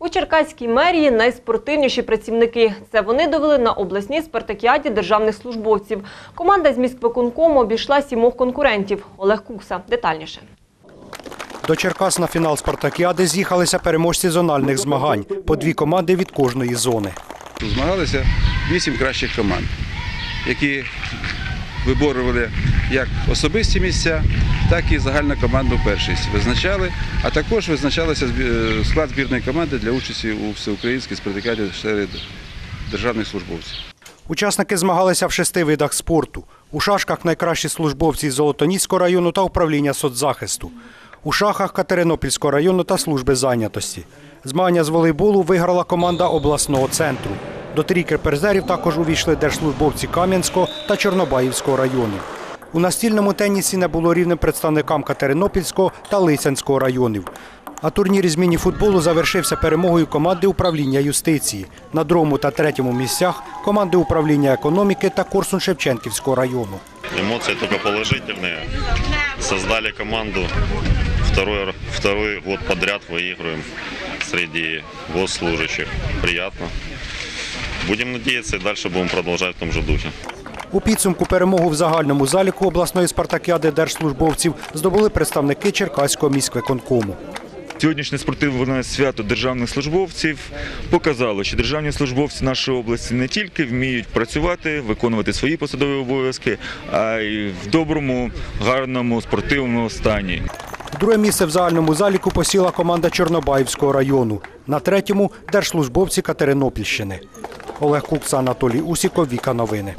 У Черкаській мерії найспортивніші працівники. Це вони довели на обласній спартакіаді державних службовців. Команда з міськвиконкому обійшла сімох конкурентів. Олег Кукса. Детальніше. До Черкас на фінал спартакіади з'їхалися переможці зональних змагань по дві команди від кожної зони. Змагалися вісім кращих команд, які виборювали як особисті місця, так і загальну команду першість. Визначали, а також визначалися е, склад збірної команди для участі у всеукраїнській спартакіаді серед державних службовців. Учасники змагалися в шести видах спорту. У шашках найкращі службовці з Золотоніського району та управління соцзахисту. У шахах Катеринопільського району та служби зайнятості. Змагання з волейболу виграла команда обласного центру. До трійки призерів також увійшли держслужбовці Кам'янського та Чорнобаївського районів. У настільному тенісі не було рівним представникам Катеринопільського та Лисянського районів. А турнір із міні-футболу завершився перемогою команди управління юстиції. На другому та третьому місцях команди управління економіки та Корсун-Шевченківського району. Эмоции только положительные. Создали команду. Второй, второй год подряд выигрываем среди госслужащих. Приятно. Будем надеяться и дальше будем продолжать в том же духе. У підсумку перемогу в загальному заліку обласної спартакіади держслужбовців здобули представники Черкаського міськвиконкому. Сьогоднішнє спортивне свято державних службовців показало, що державні службовці нашої області не тільки вміють працювати, виконувати свої посадові обов'язки, а й в доброму, гарному спортивному стані. Друге місце в загальному заліку посіла команда Чорнобаївського району. На третьому держслужбовці Катеринопільщини. Олег Кукса, Анатолій Усіков, Віка Новини.